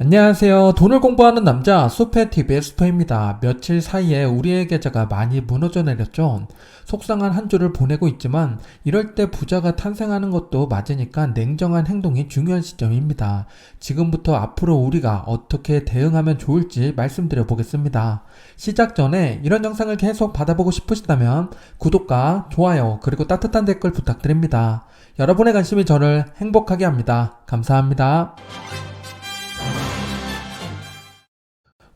안녕하세요. 돈을 공부하는 남자 수페TV의 수페입니다. 며칠 사이에 우리의 계좌가 많이 무너져 내렸죠. 속상한 한 주를 보내고 있지만 이럴 때 부자가 탄생하는 것도 맞으니까 냉정한 행동이 중요한 시점입니다. 지금부터 앞으로 우리가 어떻게 대응하면 좋을지 말씀드려 보겠습니다. 시작 전에 이런 영상을 계속 받아보고 싶으시다면 구독과 좋아요 그리고 따뜻한 댓글 부탁드립니다. 여러분의 관심이 저를 행복하게 합니다. 감사합니다.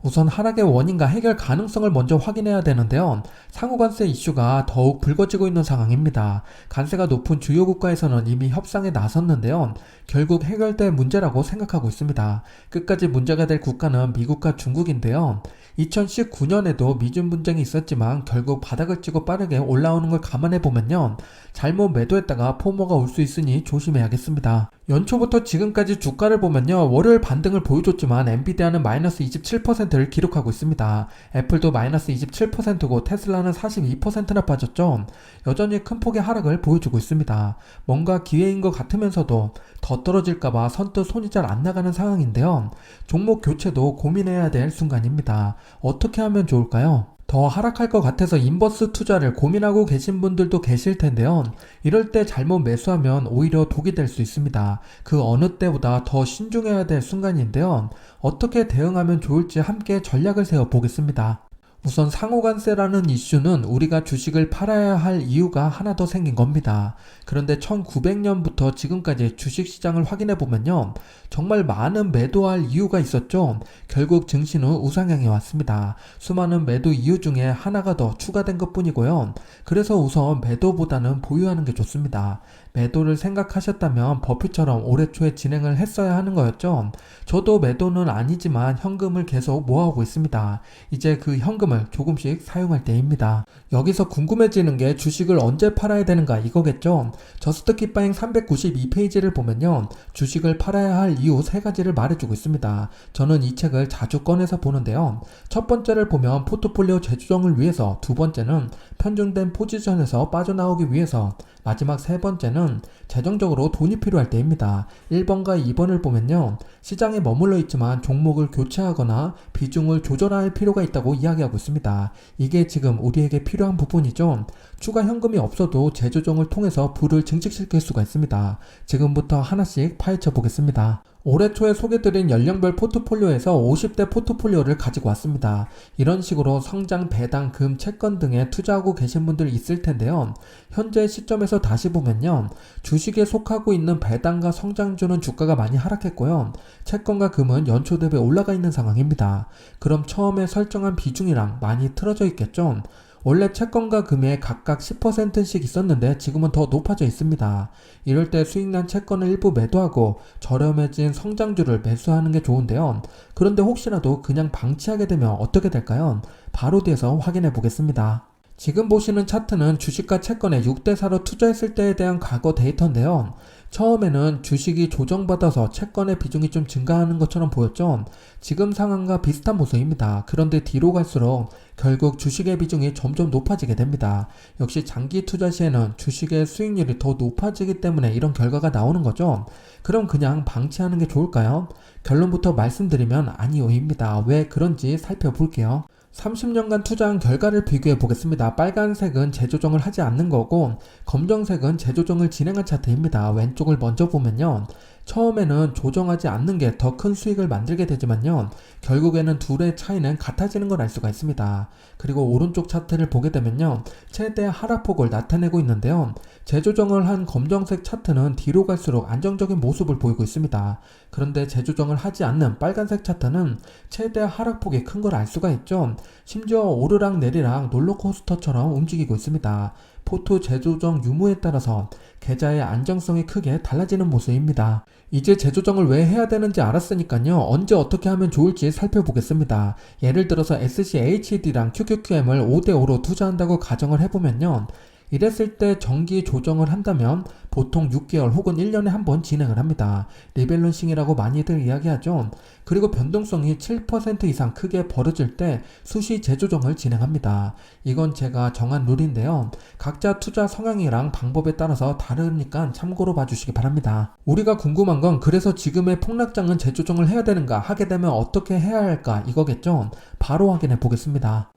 우선 하락의 원인과 해결 가능성을 먼저 확인해야 되는데요. 상호관세 이슈가 더욱 불거지고 있는 상황입니다. 관세가 높은 주요 국가에서는 이미 협상에 나섰는데요. 결국 해결될 문제라고 생각하고 있습니다. 끝까지 문제가 될 국가는 미국과 중국인데요. 2019년에도 미중 분쟁이 있었지만 결국 바닥을 치고 빠르게 올라오는 걸 감안해 보면요. 잘못 매도했다가 포모가 올 수 있으니 조심해야겠습니다. 연초부터 지금까지 주가를 보면요. 월요일 반등을 보여줬지만 엔비디아는 마이너스 27%를 기록하고 있습니다. 애플도 마이너스 27%고 테슬라는 42%나 빠졌죠. 여전히 큰 폭의 하락을 보여주고 있습니다. 뭔가 기회인 것 같으면서도 더 떨어질까봐 선뜻 손이 잘 안 나가는 상황인데요. 종목 교체도 고민해야 될 순간입니다. 어떻게 하면 좋을까요? 더 하락할 것 같아서 인버스 투자를 고민하고 계신 분들도 계실 텐데요. 이럴 때 잘못 매수하면 오히려 독이 될 수 있습니다. 그 어느 때보다 더 신중해야 될 순간인데요. 어떻게 대응하면 좋을지 함께 전략을 세워 보겠습니다. 우선 상호관세라는 이슈는 우리가 주식을 팔아야 할 이유가 하나 더 생긴 겁니다. 그런데 1900년부터 지금까지 주식시장을 확인해 보면요. 정말 많은 매도할 이유가 있었죠. 결국 증시는 우상향에 왔습니다. 수많은 매도 이유 중에 하나가 더 추가된 것 뿐이고요. 그래서 우선 매도보다는 보유하는 게 좋습니다. 매도를 생각하셨다면 버핏처럼 올해 초에 진행을 했어야 하는 거였죠. 저도 매도는 아니지만 현금을 계속 모아오고 있습니다. 이제 그 현금을 조금씩 사용할 때입니다. 여기서 궁금해지는 게 주식을 언제 팔아야 되는가 이거겠죠. 저스트 키파잉 392페이지를 보면요. 주식을 팔아야 할 이유 세 가지를 말해주고 있습니다. 저는 이 책을 자주 꺼내서 보는데요. 첫 번째를 보면 포트폴리오 재조정을 위해서, 두 번째는 편중된 포지션에서 빠져나오기 위해서, 마지막 세 번째는 재정적으로 돈이 필요할 때입니다. 1번과 2번을 보면요. 시장에 머물러 있지만 종목을 교체하거나 비중을 조절할 필요가 있다고 이야기하고 있습니다. 이게 지금 우리에게 필요한 부분이죠. 추가 현금이 없어도 재조정을 통해서 부를 증식시킬 수가 있습니다. 지금부터 하나씩 파헤쳐 보겠습니다. 올해 초에 소개드린 연령별 포트폴리오에서 50대 포트폴리오를 가지고 왔습니다. 이런 식으로 성장, 배당, 금, 채권 등에 투자하고 계신 분들 있을 텐데요. 현재 시점에서 다시 보면요. 주식에 속하고 있는 배당과 성장주는 주가가 많이 하락했고요. 채권과 금은 연초 대비 올라가 있는 상황입니다. 그럼 처음에 설정한 비중이랑 많이 틀어져 있겠죠? 원래 채권과 금에 각각 10%씩 있었는데 지금은 더 높아져 있습니다. 이럴 때 수익난 채권을 일부 매도하고 저렴해진 성장주를 매수하는 게 좋은데요. 그런데 혹시라도 그냥 방치하게 되면 어떻게 될까요? 바로 뒤에서 확인해 보겠습니다. 지금 보시는 차트는 주식과 채권의 6대4로 투자했을 때에 대한 과거 데이터인데요. 처음에는 주식이 조정받아서 채권의 비중이 좀 증가하는 것처럼 보였죠. 지금 상황과 비슷한 모습입니다. 그런데 뒤로 갈수록 결국 주식의 비중이 점점 높아지게 됩니다. 역시 장기 투자 시에는 주식의 수익률이 더 높아지기 때문에 이런 결과가 나오는 거죠. 그럼 그냥 방치하는 게 좋을까요? 결론부터 말씀드리면 아니요입니다. 왜 그런지 살펴볼게요. 30년간 투자한 결과를 비교해 보겠습니다. 빨간색은 재조정을 하지 않는 거고 검정색은 재조정을 진행한 차트입니다. 왼쪽을 먼저 보면요. 처음에는 조정하지 않는 게 더 큰 수익을 만들게 되지만요. 결국에는 둘의 차이는 같아지는 걸 알 수가 있습니다. 그리고 오른쪽 차트를 보게 되면요. 최대 하락폭을 나타내고 있는데요. 재조정을 한 검정색 차트는 뒤로 갈수록 안정적인 모습을 보이고 있습니다. 그런데 재조정을 하지 않는 빨간색 차트는 최대 하락폭이 큰 걸 알 수가 있죠. 심지어 오르락 내리락 롤러코스터처럼 움직이고 있습니다. 포트 재조정 유무에 따라서 계좌의 안정성이 크게 달라지는 모습입니다. 이제 재조정을 왜 해야 되는지 알았으니까요. 언제 어떻게 하면 좋을지 살펴보겠습니다. 예를 들어서 SCHD랑 QQQM을 5대5로 투자한다고 가정을 해보면요. 이랬을 때 정기 조정을 한다면 보통 6개월 혹은 1년에 한 번 진행을 합니다. 리밸런싱이라고 많이들 이야기하죠. 그리고 변동성이 7% 이상 크게 벌어질 때 수시 재조정을 진행합니다. 이건 제가 정한 룰인데요. 각자 투자 성향이랑 방법에 따라서 다르니까 참고로 봐주시기 바랍니다. 우리가 궁금한 건 그래서 지금의 폭락장은 재조정을 해야 되는가 하게 되면 어떻게 해야 할까 이거겠죠. 바로 확인해 보겠습니다.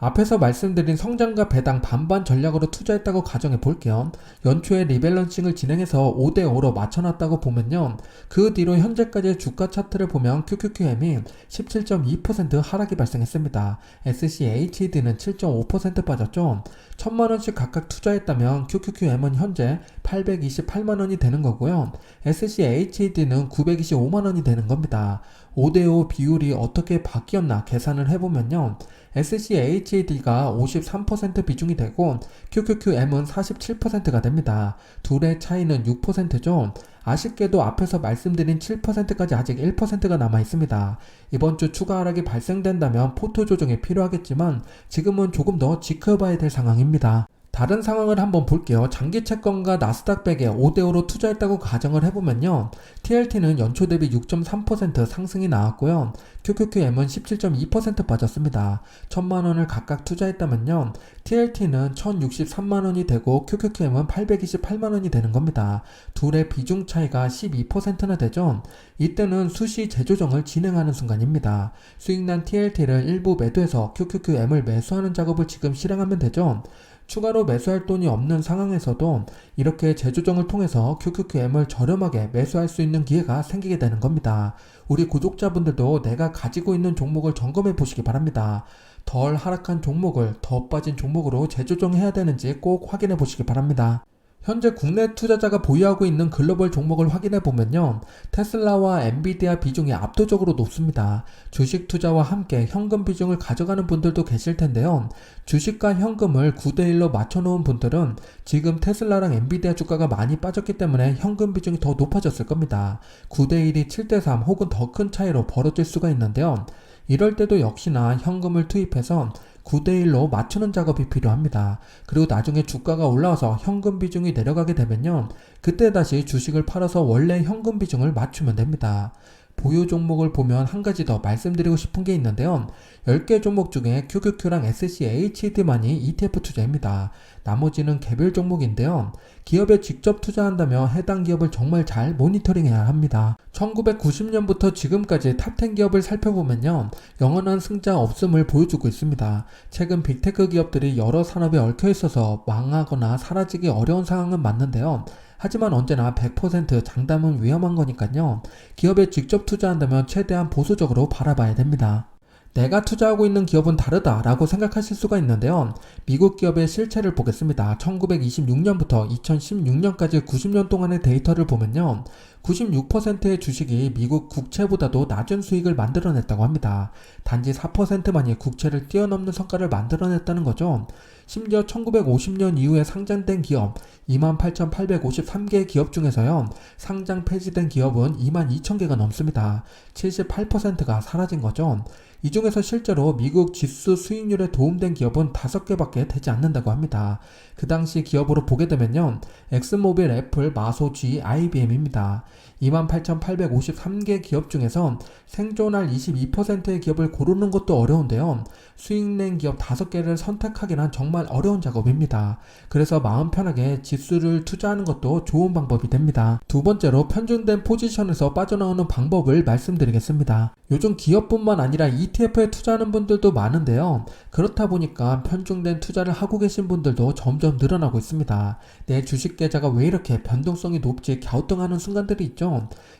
앞에서 말씀드린 성장과 배당 반반 전략으로 투자했다고 가정해 볼게요. 연초에 리밸런싱을 진행해서 5대5로 맞춰놨다고 보면요. 그 뒤로 현재까지의 주가 차트를 보면 QQQM이 17.2% 하락이 발생했습니다. SCHD는 7.5% 빠졌죠. 천만 원씩 각각 투자했다면 QQQM은 현재 828만 원이 되는 거고요. SCHD는 925만 원이 되는 겁니다. 5대5 비율이 어떻게 바뀌었나 계산을 해보면요. SCHD가 53% 비중이 되고 QQQM은 47%가 됩니다. 둘의 차이는 6%죠. 아쉽게도 앞에서 말씀드린 7%까지 아직 1%가 남아 있습니다. 이번 주 추가 하락이 발생된다면 포토 조정이 필요하겠지만 지금은 조금 더 지켜봐야 될 상황입니다. 다른 상황을 한번 볼게요. 장기 채권과 나스닥백에 5대5로 투자했다고 가정을 해보면요. TLT는 연초 대비 6.3% 상승이 나왔고요. QQQM은 17.2% 빠졌습니다. 1000만원을 각각 투자했다면요. TLT는 1063만원이 되고 QQQM은 828만원이 되는 겁니다. 둘의 비중 차이가 12%나 되죠. 이때는 수시 재조정을 진행하는 순간입니다. 수익난 TLT를 일부 매도해서 QQQM을 매수하는 작업을 지금 실행하면 되죠. 추가로 매수할 돈이 없는 상황에서도 이렇게 재조정을 통해서 QQQM을 저렴하게 매수할 수 있는 기회가 생기게 되는 겁니다. 우리 구독자분들도 내가 가지고 있는 종목을 점검해 보시기 바랍니다. 덜 하락한 종목을 더 빠진 종목으로 재조정해야 되는지 꼭 확인해 보시기 바랍니다. 현재 국내 투자자가 보유하고 있는 글로벌 종목을 확인해 보면요. 테슬라와 엔비디아 비중이 압도적으로 높습니다. 주식 투자와 함께 현금 비중을 가져가는 분들도 계실 텐데요. 주식과 현금을 9대1로 맞춰놓은 분들은 지금 테슬라랑 엔비디아 주가가 많이 빠졌기 때문에 현금 비중이 더 높아졌을 겁니다. 9대1이 7대3 혹은 더 큰 차이로 벌어질 수가 있는데요. 이럴 때도 역시나 현금을 투입해서 9대1로 맞추는 작업이 필요합니다. 그리고 나중에 주가가 올라와서 현금 비중이 내려가게 되면요. 그때 다시 주식을 팔아서 원래 현금 비중을 맞추면 됩니다. 보유 종목을 보면 한 가지 더 말씀드리고 싶은 게 있는데요. 10개 종목 중에 QQQ랑 SCHD만이 ETF 투자입니다. 나머지는 개별 종목인데요. 기업에 직접 투자한다면 해당 기업을 정말 잘 모니터링해야 합니다. 1990년부터 지금까지 탑10 기업을 살펴보면요. 영원한 승자 없음을 보여주고 있습니다. 최근 빅테크 기업들이 여러 산업에 얽혀 있어서 망하거나 사라지기 어려운 상황은 맞는데요. 하지만 언제나 100% 장담은 위험한 거니까요. 기업에 직접 투자한다면 최대한 보수적으로 바라봐야 됩니다. 내가 투자하고 있는 기업은 다르다라고 생각하실 수가 있는데요. 미국 기업의 실체를 보겠습니다. 1926년부터 2016년까지 90년 동안의 데이터를 보면요. 96%의 주식이 미국 국채보다도 낮은 수익을 만들어냈다고 합니다. 단지 4%만이 국채를 뛰어넘는 성과를 만들어냈다는 거죠. 심지어 1950년 이후에 상장된 기업 28,853개 기업 중에서요. 상장 폐지된 기업은 22,000개가 넘습니다. 78%가 사라진 거죠. 이 중에서 실제로 미국 지수 수익률에 도움된 기업은 5개밖에 되지 않는다고 합니다. 그 당시 기업으로 보게 되면요. 엑스모빌, 애플, 마소, G, IBM입니다. 28,853개 기업 중에서 생존할 22%의 기업을 고르는 것도 어려운데요. 수익 낸 기업 5개를 선택하기는 정말 어려운 작업입니다. 그래서 마음 편하게 지수를 투자하는 것도 좋은 방법이 됩니다. 두 번째로 편중된 포지션에서 빠져나오는 방법을 말씀드리겠습니다. 요즘 기업뿐만 아니라 ETF에 투자하는 분들도 많은데요. 그렇다 보니까 편중된 투자를 하고 계신 분들도 점점 늘어나고 있습니다. 내 주식 계좌가 왜 이렇게 변동성이 높지 갸우뚱하는 순간들이 있죠.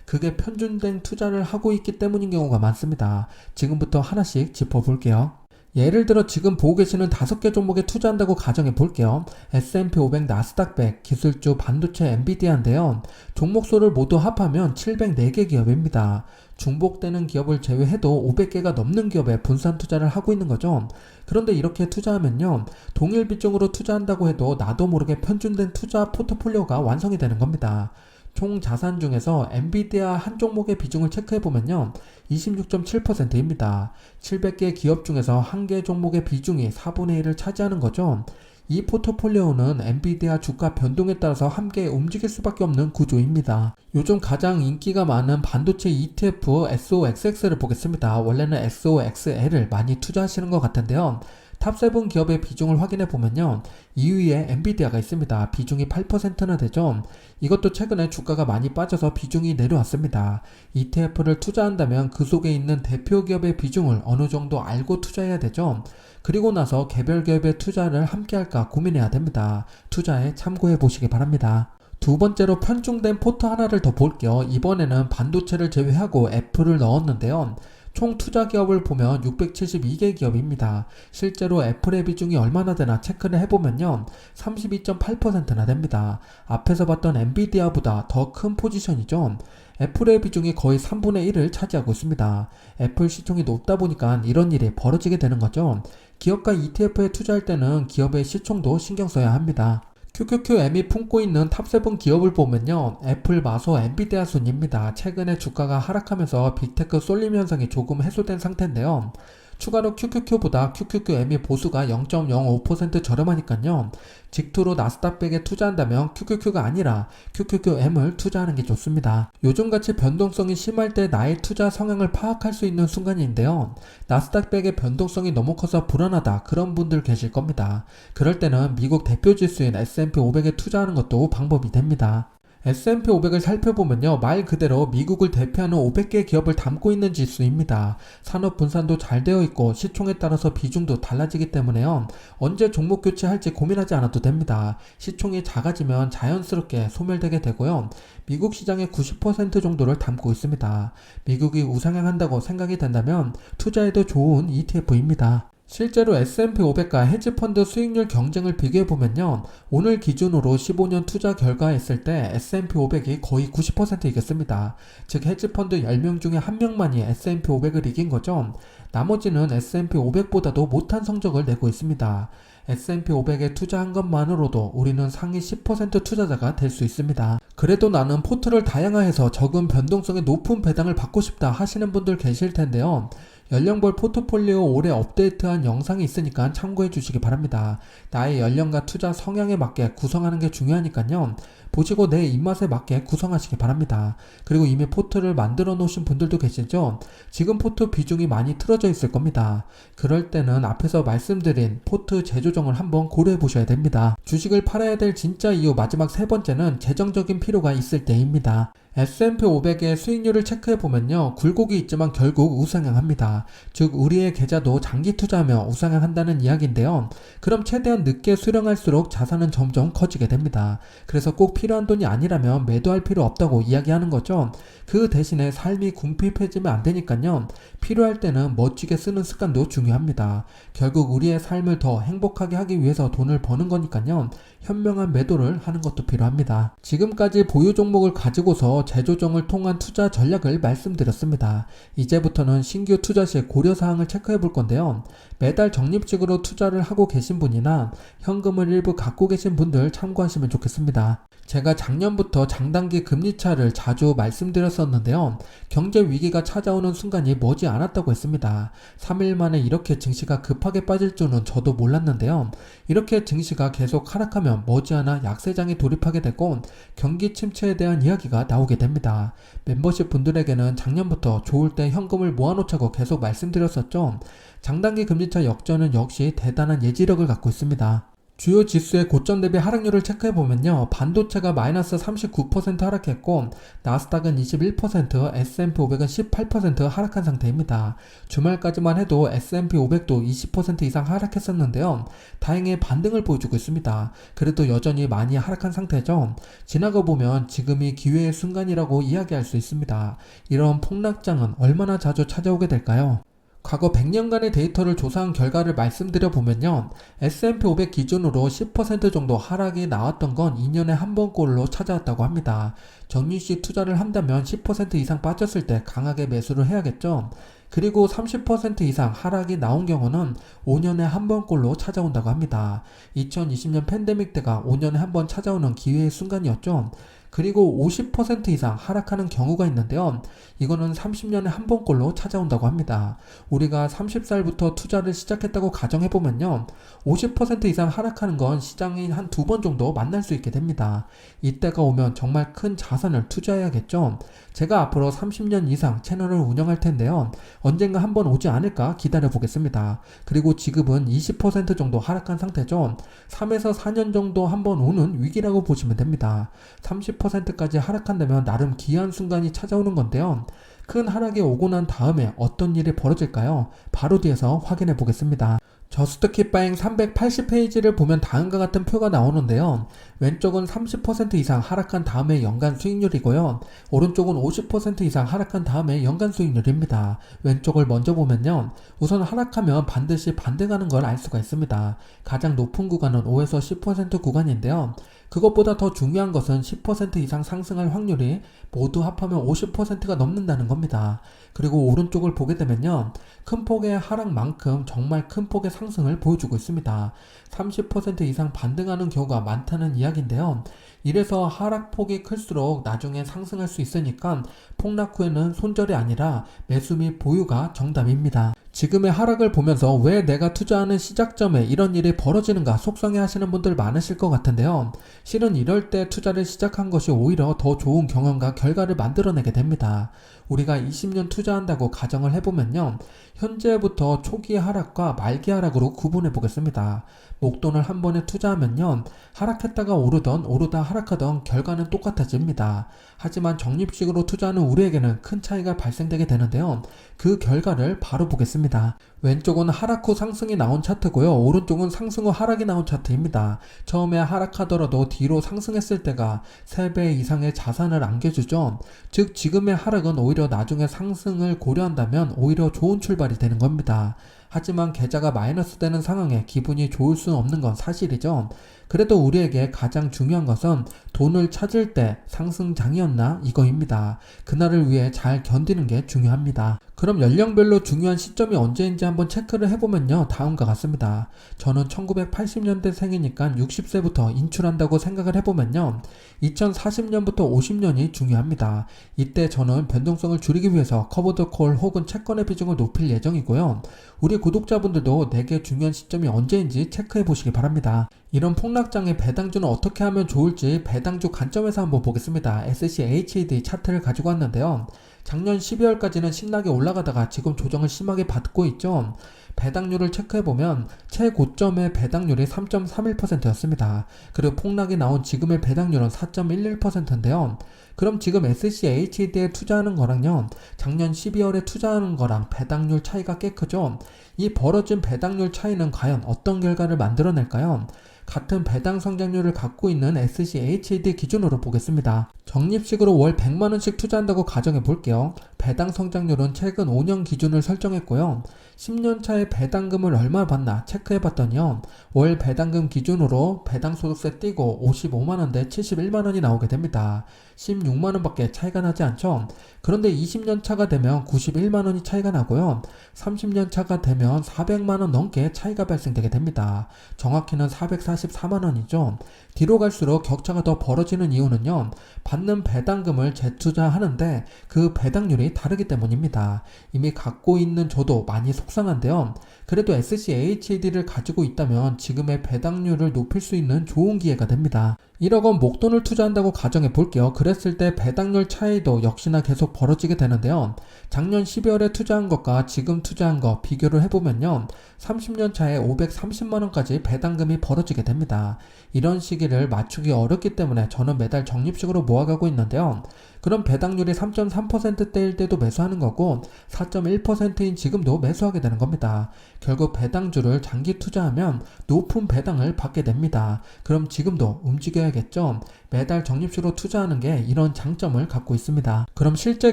그게 편중된 투자를 하고 있기 때문인 경우가 많습니다. 지금부터 하나씩 짚어볼게요. 예를 들어 지금 보고 계시는 다섯 개 종목에 투자한다고 가정해 볼게요. S&P 500, 나스닥 100, 기술주, 반도체, 엔비디아인데요. 종목 수를 모두 합하면 704개 기업입니다. 중복되는 기업을 제외해도 500개가 넘는 기업에 분산 투자를 하고 있는 거죠. 그런데 이렇게 투자하면요. 동일 비중으로 투자한다고 해도 나도 모르게 편중된 투자 포트폴리오가 완성이 되는 겁니다. 총 자산 중에서 엔비디아 한 종목의 비중을 체크해 보면요. 26.7%입니다. 700개 기업 중에서 한 개 종목의 비중이 4분의 1을 차지하는 거죠. 이 포트폴리오는 엔비디아 주가 변동에 따라서 함께 움직일 수밖에 없는 구조입니다. 요즘 가장 인기가 많은 반도체 ETF SOXX를 보겠습니다. 원래는 SOXL을 많이 투자하시는 것 같은데요. 탑7 기업의 비중을 확인해 보면요. 2위에 엔비디아가 있습니다. 비중이 8%나 되죠. 이것도 최근에 주가가 많이 빠져서 비중이 내려왔습니다. ETF를 투자한다면 그 속에 있는 대표 기업의 비중을 어느 정도 알고 투자해야 되죠. 그리고 나서 개별 기업의 투자를 함께 할까 고민해야 됩니다. 투자에 참고해 보시기 바랍니다. 두 번째로 편중된 포트 하나를 더 볼게요. 이번에는 반도체를 제외하고 애플을 넣었는데요. 총 투자 기업을 보면 672개 기업입니다. 실제로 애플의 비중이 얼마나 되나 체크를 해보면요. 32.8%나 됩니다. 앞에서 봤던 엔비디아보다 더 큰 포지션이죠. 애플의 비중이 거의 3분의 1을 차지하고 있습니다. 애플 시총이 높다 보니까 이런 일이 벌어지게 되는 거죠. 기업가 ETF에 투자할 때는 기업의 시총도 신경 써야 합니다. QQQM이 품고 있는 탑7 기업을 보면요. 애플, 마소, 엔비디아 순입니다. 최근에 주가가 하락하면서 빅테크 쏠림 현상이 조금 해소된 상태인데요. 추가로 QQQ보다 QQQM이 보수가 0.05% 저렴하니까요. 직투로 나스닥백에 투자한다면 QQQ가 아니라 QQQM을 투자하는 게 좋습니다. 요즘같이 변동성이 심할 때 나의 투자 성향을 파악할 수 있는 순간인데요. 나스닥백의 변동성이 너무 커서 불안하다 그런 분들 계실 겁니다. 그럴 때는 미국 대표 지수인 S&P 500에 투자하는 것도 방법이 됩니다. S&P 500을 살펴보면요. 말 그대로 미국을 대표하는 500개 기업을 담고 있는 지수입니다. 산업 분산도 잘 되어 있고 시총에 따라서 비중도 달라지기 때문에요. 언제 종목 교체할지 고민하지 않아도 됩니다. 시총이 작아지면 자연스럽게 소멸되게 되고요. 미국 시장의 90% 정도를 담고 있습니다. 미국이 우상향한다고 생각이 된다면 투자에도 좋은 ETF입니다. 실제로 S&P 500과 헤지펀드 수익률 경쟁을 비교해보면요. 오늘 기준으로 15년 투자 결과했을 때 S&P 500이 거의 90% 이겼습니다. 즉 헤지펀드 10명 중에 1명만이 S&P 500을 이긴 거죠. 나머지는 S&P 500보다도 못한 성적을 내고 있습니다. S&P 500에 투자한 것만으로도 우리는 상위 10% 투자자가 될 수 있습니다. 그래도 나는 포트를 다양화해서 적은 변동성의 높은 배당을 받고 싶다 하시는 분들 계실 텐데요. 연령별 포트폴리오 올해 업데이트한 영상이 있으니까 참고해 주시기 바랍니다. 나의 연령과 투자 성향에 맞게 구성하는 게 중요하니까요. 보시고 내 입맛에 맞게 구성하시기 바랍니다. 그리고 이미 포트를 만들어 놓으신 분들도 계시죠? 지금 포트 비중이 많이 틀어져 있을 겁니다. 그럴 때는 앞에서 말씀드린 포트 재조정을 한번 고려해 보셔야 됩니다. 주식을 팔아야 될 진짜 이유 마지막 세 번째는 재정적인 필요가 있을 때입니다. S&P 500의 수익률을 체크해 보면요. 굴곡이 있지만 결국 우상향합니다. 즉 우리의 계좌도 장기 투자하며 우상향한다는 이야기인데요. 그럼 최대한 늦게 수령할수록 자산은 점점 커지게 됩니다. 그래서 꼭 필요한 돈이 아니라면 매도할 필요 없다고 이야기하는 거죠. 그 대신에 삶이 궁핍해지면 안 되니까요. 필요할 때는 멋지게 쓰는 습관도 중요합니다. 결국 우리의 삶을 더 행복하게 하기 위해서 돈을 버는 거니까요. 현명한 매도를 하는 것도 필요합니다. 지금까지 보유 종목을 가지고 서 재조정을 통한 투자 전략을 말씀드렸습니다. 이제부터는 신규 투자 시 고려사항을 체크해 볼 건데요. 매달 적립식으로 투자를 하고 계신 분이나 현금을 일부 갖고 계신 분들 참고하시면 좋겠습니다. 제가 작년부터 장단기 금리차를 자주 말씀드렸었는데요. 경제 위기가 찾아오는 순간이 머지 않았다고 했습니다. 3일 만에 이렇게 증시가 급하게 빠질 줄은 저도 몰랐는데요. 이렇게 증시가 계속 하락하면 머지않아 약세장에 돌입하게 되고 경기 침체에 대한 이야기가 나오게 됩니다. 멤버십 분들에게는 작년부터 좋을 때 현금을 모아놓자고 계속 말씀드렸었죠. 장단기 금리 차 역전은 역시 대단한 예지력을 갖고 있습니다. 주요 지수의 고점 대비 하락률을 체크해보면요. 반도체가 마이너스 39% 하락했고, 나스닥은 21%, S&P 500은 18% 하락한 상태입니다. 주말까지만 해도 S&P 500도 20% 이상 하락했었는데요. 다행히 반등을 보여주고 있습니다. 그래도 여전히 많이 하락한 상태죠. 지나가 보면 지금이 기회의 순간이라고 이야기할 수 있습니다. 이런 폭락장은 얼마나 자주 찾아오게 될까요? 과거 100년간의 데이터를 조사한 결과를 말씀드려 보면요. S&P 500 기준으로 10% 정도 하락이 나왔던 건 2년에 한 번꼴로 찾아왔다고 합니다. 정유시 투자를 한다면 10% 이상 빠졌을 때 강하게 매수를 해야겠죠. 그리고 30% 이상 하락이 나온 경우는 5년에 한 번꼴로 찾아온다고 합니다. 2020년 팬데믹 때가 5년에 한 번 찾아오는 기회의 순간이었죠. 그리고 50% 이상 하락하는 경우가 있는데요. 이거는 30년에 한 번꼴로 찾아온다고 합니다. 우리가 30살부터 투자를 시작했다고 가정해보면요. 50% 이상 하락하는 건 시장이 한 두 번 정도 만날 수 있게 됩니다. 이때가 오면 정말 큰 자산을 투자해야겠죠. 제가 앞으로 30년 이상 채널을 운영할 텐데요. 언젠가 한번 오지 않을까 기다려 보겠습니다. 그리고 지금은 20% 정도 하락한 상태죠. 3에서 4년 정도 한번 오는 위기라고 보시면 됩니다. 30% 까지 하락한다면 나름 기이한 순간이 찾아오는 건데요. 큰 하락이 오고 난 다음에 어떤 일이 벌어질까요? 바로 뒤에서 확인해 보겠습니다. 저스트킵바잉 380페이지를 보면 다음과 같은 표가 나오는데요. 왼쪽은 30% 이상 하락한 다음에 연간 수익률이고요. 오른쪽은 50% 이상 하락한 다음에 연간 수익률입니다. 왼쪽을 먼저 보면요. 우선 하락하면 반드시 반등하는 걸 알 수가 있습니다. 가장 높은 구간은 5에서 10% 구간인데요. 그것보다 더 중요한 것은 10% 이상 상승할 확률이 모두 합하면 50%가 넘는다는 겁니다. 그리고 오른쪽을 보게 되면요. 큰 폭의 하락만큼 정말 큰 폭의 상승을 보여주고 있습니다. 30% 이상 반등하는 경우가 많다는 이야기인데요. 이래서 하락폭이 클수록 나중에 상승할 수 있으니까 폭락 후에는 손절이 아니라 매수 및 보유가 정답입니다. 지금의 하락을 보면서 왜 내가 투자하는 시작점에 이런 일이 벌어지는가 속상해 하시는 분들 많으실 것 같은데요. 실은 이럴 때 투자를 시작한 것이 오히려 더 좋은 경험과 결과를 만들어내게 됩니다. 우리가 20년 투자한다고 가정을 해보면요. 현재부터 초기 하락과 말기 하락으로 구분해 보겠습니다. 목돈을 한 번에 투자하면요. 하락했다가 오르던 오르다 하락하던 결과는 똑같아집니다. 하지만 적립식으로 투자하는 우리에게는 큰 차이가 발생되게 되는데요. 그 결과를 바로 보겠습니다. 왼쪽은 하락 후 상승이 나온 차트고요. 오른쪽은 상승 후 하락이 나온 차트입니다. 처음에 하락하더라도 뒤로 상승했을 때가 3배 이상의 자산을 안겨주죠. 즉 지금의 하락은 오히려 나중에 상승을 고려한다면 오히려 좋은 출발이 되는 겁니다. 하지만 계좌가 마이너스 되는 상황에 기분이 좋을 수는 없는 건 사실이죠. 그래도 우리에게 가장 중요한 것은 돈을 찾을 때 상승장이었나 이거입니다. 그날을 위해 잘 견디는 게 중요합니다. 그럼 연령별로 중요한 시점이 언제인지 한번 체크를 해보면요. 다음과 같습니다. 저는 1980년대 생이니까 60세부터 인출한다고 생각을 해보면요. 2040년부터 50년이 중요합니다. 이때 저는 변동성을 줄이기 위해서 커버드 콜 혹은 채권의 비중을 높일 예정이고요. 우리 구독자분들도 내게 중요한 시점이 언제인지 체크해 보시기 바랍니다. 이런 폭락장의 배당주는 어떻게 하면 좋을지 배당주 관점에서 한번 보겠습니다. SCHD 차트를 가지고 왔는데요. 작년 12월까지는 신나게 올라가다가 지금 조정을 심하게 받고 있죠. 배당률을 체크해보면 최고점의 배당률이 3.31%였습니다. 그리고 폭락이 나온 지금의 배당률은 4.11%인데요. 그럼 지금 SCHD에 투자하는 거랑요, 작년 12월에 투자하는 거랑 배당률 차이가 꽤 크죠? 이 벌어진 배당률 차이는 과연 어떤 결과를 만들어낼까요? 같은 배당 성장률을 갖고 있는 SCHD 기준으로 보겠습니다. 적립식으로 월 100만원씩 투자한다고 가정해 볼게요. 배당 성장률은 최근 5년 기준을 설정했고요. 10년 차에 배당금을 얼마 받나 체크해 봤더니요. 월 배당금 기준으로 배당 소득세 띄고 55만원 대 71만원이 나오게 됩니다. 16만원 밖에 차이가 나지 않죠? 그런데 20년 차가 되면 91만원이 차이가 나고요. 30년 차가 되면 400만원 넘게 차이가 발생되게 됩니다. 정확히는 444만원이죠. 뒤로 갈수록 격차가 더 벌어지는 이유는요. 받는 배당금을 재투자하는데 그 배당률이 다르기 때문입니다. 이미 갖고 있는 저도 많이 속상한데요. 그래도 SCHD를 가지고 있다면 지금의 배당률을 높일 수 있는 좋은 기회가 됩니다. 1억 원 목돈을 투자한다고 가정해 볼게요. 그랬을 때 배당률 차이도 역시나 계속 벌어지게 되는데요. 작년 12월에 투자한 것과 지금 투자한 것 비교를 해보면요. 30년 차에 530만원까지 배당금이 벌어지게 됩니다. 이런 시기를 맞추기 어렵기 때문에 저는 매달 적립식으로 모아가고 있는데요. 그럼 배당률이 3.3%대일 때도 매수하는 거고 4.1%인 지금도 매수하게 되는 겁니다. 결국 배당주를 장기 투자하면 높은 배당을 받게 됩니다. 그럼 지금도 움직여야겠죠? 매달 적립식으로 투자하는 게 이런 장점을 갖고 있습니다. 그럼 실제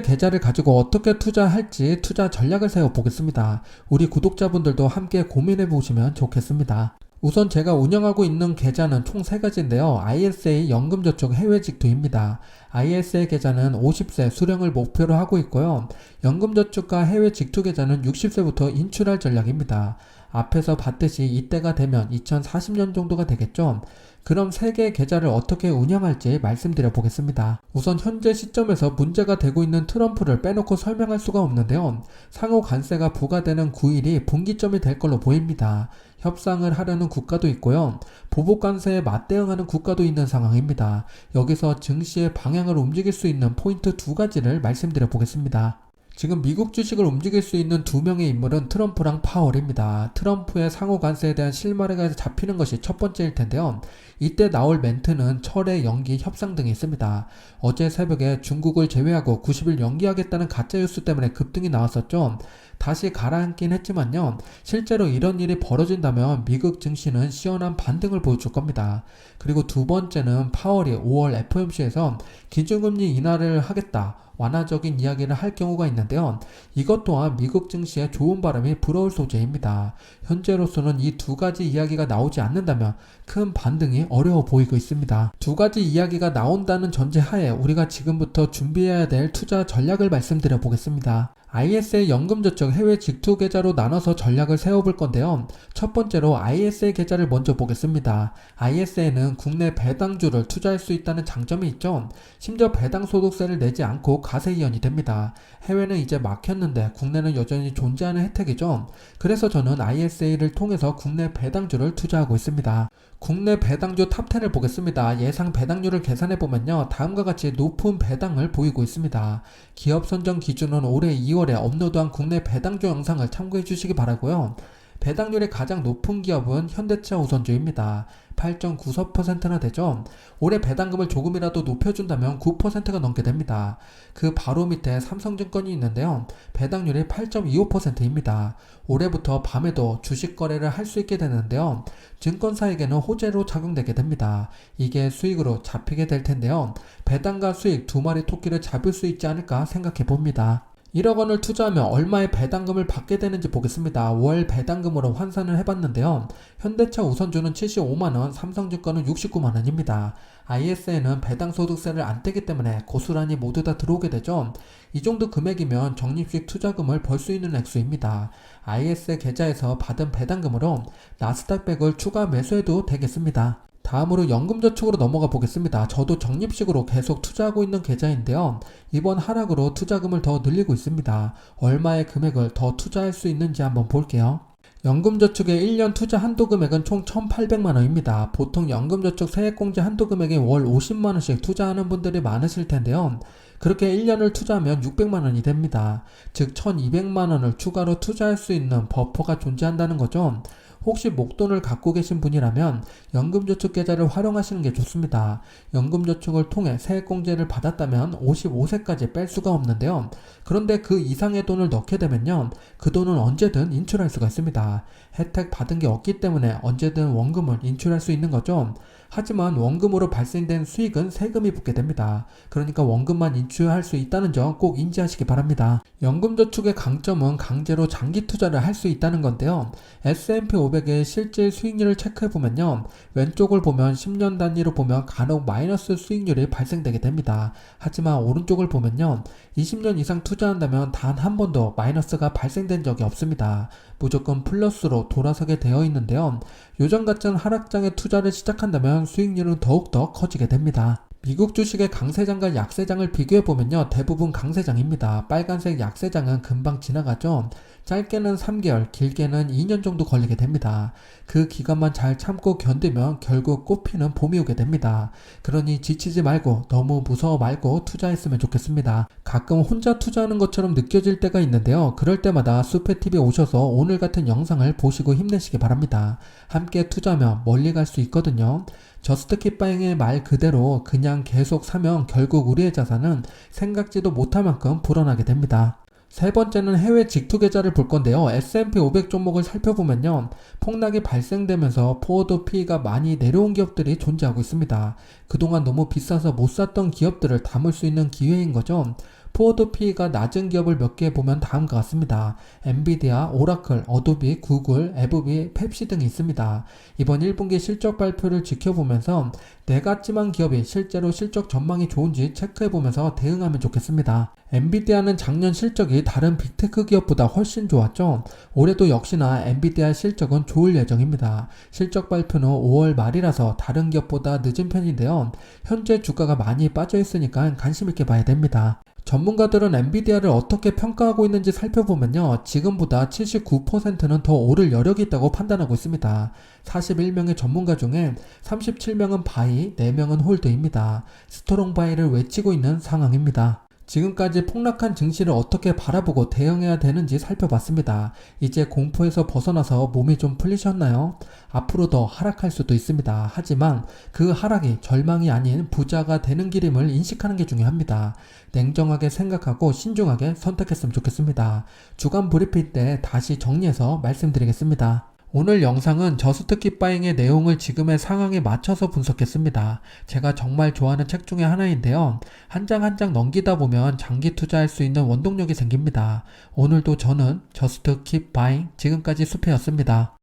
계좌를 가지고 어떻게 투자할지 투자 전략을 세워 보겠습니다. 우리 구독자분들도 함께 고민해 보시면 좋겠습니다. 우선 제가 운영하고 있는 계좌는 총 3가지인데요. ISA 연금저축 해외직투입니다. ISA 계좌는 50세 수령을 목표로 하고 있고요. 연금저축과 해외직투 계좌는 60세부터 인출할 전략입니다. 앞에서 봤듯이 이때가 되면 2040년 정도가 되겠죠. 그럼 세 개의 계좌를 어떻게 운영할지 말씀드려 보겠습니다. 우선 현재 시점에서 문제가 되고 있는 트럼프를 빼놓고 설명할 수가 없는데요. 상호 관세가 부과되는 9일이 분기점이 될 걸로 보입니다. 협상을 하려는 국가도 있고요. 보복 관세에 맞대응하는 국가도 있는 상황입니다. 여기서 증시의 방향을 움직일 수 있는 포인트 두 가지를 말씀드려 보겠습니다. 지금 미국 주식을 움직일 수 있는 두 명의 인물은 트럼프랑 파월입니다. 트럼프의 상호 관세에 대한 실마리가 잡히는 것이 첫 번째일 텐데요. 이때 나올 멘트는 철회 연기 협상 등이 있습니다. 어제 새벽에 중국을 제외하고 90일 연기하겠다는 가짜뉴스 때문에 급등이 나왔었죠. 다시 가라앉긴 했지만요. 실제로 이런 일이 벌어진다면 미국 증시는 시원한 반등을 보여줄 겁니다. 그리고 두 번째는 파월이 5월 FOMC에서 기준금리 인하를 하겠다. 완화적인 이야기를 할 경우가 있는데요. 이것 또한 미국 증시에 좋은 바람이 불어올 소재입니다. 현재로서는 이 두 가지 이야기가 나오지 않는다면 큰 반등이 어려워 보이고 있습니다. 두 가지 이야기가 나온다는 전제 하에 우리가 지금부터 준비해야 될 투자 전략을 말씀드려 보겠습니다. ISA 연금 저축 해외 직투 계좌로 나눠서 전략을 세워볼 건데요. 첫 번째로 ISA 계좌를 먼저 보겠습니다. ISA는 국내 배당주를 투자할 수 있다는 장점이 있죠. 심지어 배당 소득세를 내지 않고 가세 이연이 됩니다. 해외는 이제 막혔는데 국내는 여전히 존재하는 혜택이죠. 그래서 저는 ISA를 통해서 국내 배당주를 투자하고 있습니다. 국내 배당주 탑10을 보겠습니다. 예상 배당률을 계산해 보면요. 다음과 같이 높은 배당을 보이고 있습니다. 기업 선정 기준은 올해 2월 에 업로드한 국내 배당주 영상을 참고해 주시기 바라고요. 배당률이 가장 높은 기업은 현대차 우선주입니다. 8.94%나 되죠. 올해 배당금을 조금이라도 높여준다면 9%가 넘게 됩니다. 그 바로 밑에 삼성증권이 있는데요. 배당률이 8.25%입니다. 올해부터 밤에도 주식 거래를 할 수 있게 되는데요. 증권사에게는 호재로 작용되게 됩니다. 이게 수익으로 잡히게 될 텐데요. 배당과 수익 두 마리 토끼를 잡을 수 있지 않을까 생각해 봅니다. 1억 원을 투자하면 얼마의 배당금을 받게 되는지 보겠습니다. 월 배당금으로 환산을 해봤는데요. 현대차 우선주는 75만원, 삼성증권은 69만원입니다. ISN은 배당소득세를 안 떼기 때문에 고스란히 모두 다 들어오게 되죠. 이 정도 금액이면 적립식 투자금을 벌 수 있는 액수입니다. IS 계좌에서 받은 배당금으로 나스닥 100을 추가 매수해도 되겠습니다. 다음으로 연금저축으로 넘어가 보겠습니다. 저도 적립식으로 계속 투자하고 있는 계좌인데요. 이번 하락으로 투자금을 더 늘리고 있습니다. 얼마의 금액을 더 투자할 수 있는지 한번 볼게요. 연금저축의 1년 투자 한도 금액은 총 1,800만원입니다. 보통 연금저축 세액공제 한도 금액에 월 50만원씩 투자하는 분들이 많으실 텐데요. 그렇게 1년을 투자하면 600만원이 됩니다. 즉 1200만원을 추가로 투자할 수 있는 버퍼가 존재한다는 거죠. 혹시 목돈을 갖고 계신 분이라면 연금저축 계좌를 활용하시는 게 좋습니다. 연금저축을 통해 세액공제를 받았다면 55세까지 뺄 수가 없는데요. 그런데 그 이상의 돈을 넣게 되면요. 그 돈은 언제든 인출할 수가 있습니다. 혜택 받은 게 없기 때문에 언제든 원금을 인출할 수 있는 거죠. 하지만 원금으로 발생된 수익은 세금이 붙게 됩니다. 그러니까 원금만 인출할 수 있다는 점 꼭 인지하시기 바랍니다. 연금저축의 강점은 강제로 장기 투자를 할 수 있다는 건데요. S&P 500의 실질 수익률을 체크해 보면요. 왼쪽을 보면 10년 단위로 보면 간혹 마이너스 수익률이 발생되게 됩니다. 하지만 오른쪽을 보면요. 20년 이상 투자한다면 단 한 번도 마이너스가 발생된 적이 없습니다. 무조건 플러스로 돌아서게 되어 있는데요. 요즘 같은 하락장에 투자를 시작한다면 수익률은 더욱더 커지게 됩니다. 미국 주식의 강세장과 약세장을 비교해보면요. 대부분 강세장입니다. 빨간색 약세장은 금방 지나가죠. 짧게는 3개월, 길게는 2년 정도 걸리게 됩니다. 그 기간만 잘 참고 견디면 결국 꽃피는 봄이 오게 됩니다. 그러니 지치지 말고 너무 무서워 말고 투자했으면 좋겠습니다. 가끔 혼자 투자하는 것처럼 느껴질 때가 있는데요. 그럴 때마다 수페TV에 오셔서 오늘 같은 영상을 보시고 힘내시기 바랍니다. 함께 투자하면 멀리 갈 수 있거든요. 저스트킵바잉의 말 그대로 그냥 계속 사면 결국 우리의 자산은 생각지도 못할 만큼 불어나게 됩니다. 세 번째는 해외 직투 계좌를 볼 건데요. S&P 500 종목을 살펴보면요. 폭락이 발생되면서 포워드 P가 많이 내려온 기업들이 존재하고 있습니다. 그동안 너무 비싸서 못 샀던 기업들을 담을 수 있는 기회인 거죠. 포워드 P가 낮은 기업을 몇 개 보면 다음과 같습니다. 엔비디아, 오라클, 어도비, 구글, 에브비, 펩시 등이 있습니다. 이번 1분기 실적 발표를 지켜보면서 내가 찜한 기업이 실제로 실적 전망이 좋은지 체크해보면서 대응하면 좋겠습니다. 엔비디아는 작년 실적이 다른 빅테크 기업보다 훨씬 좋았죠. 올해도 역시나 엔비디아 실적은 좋을 예정입니다. 실적 발표는 5월 말이라서 다른 기업보다 늦은 편인데요. 현재 주가가 많이 빠져 있으니까 관심 있게 봐야 됩니다. 전문가들은 엔비디아를 어떻게 평가하고 있는지 살펴보면요. 지금보다 79%는 더 오를 여력이 있다고 판단하고 있습니다. 41명의 전문가 중에 37명은 바이, 4명은 홀드입니다. 스트롱 바이를 외치고 있는 상황입니다. 지금까지 폭락한 증시를 어떻게 바라보고 대응해야 되는지 살펴봤습니다. 이제 공포에서 벗어나서 몸이 좀 풀리셨나요? 앞으로 더 하락할 수도 있습니다. 하지만 그 하락이 절망이 아닌 부자가 되는 길임을 인식하는 게 중요합니다. 냉정하게 생각하고 신중하게 선택했으면 좋겠습니다. 주간 브리핑 때 다시 정리해서 말씀드리겠습니다. 오늘 영상은 저스트킵 바잉의 내용을 지금의 상황에 맞춰서 분석했습니다. 제가 정말 좋아하는 책 중에 하나인데요. 한 장 한 장 넘기다 보면 장기 투자할 수 있는 원동력이 생깁니다. 오늘도 저는 저스트킵 바잉 지금까지 수페였습니다.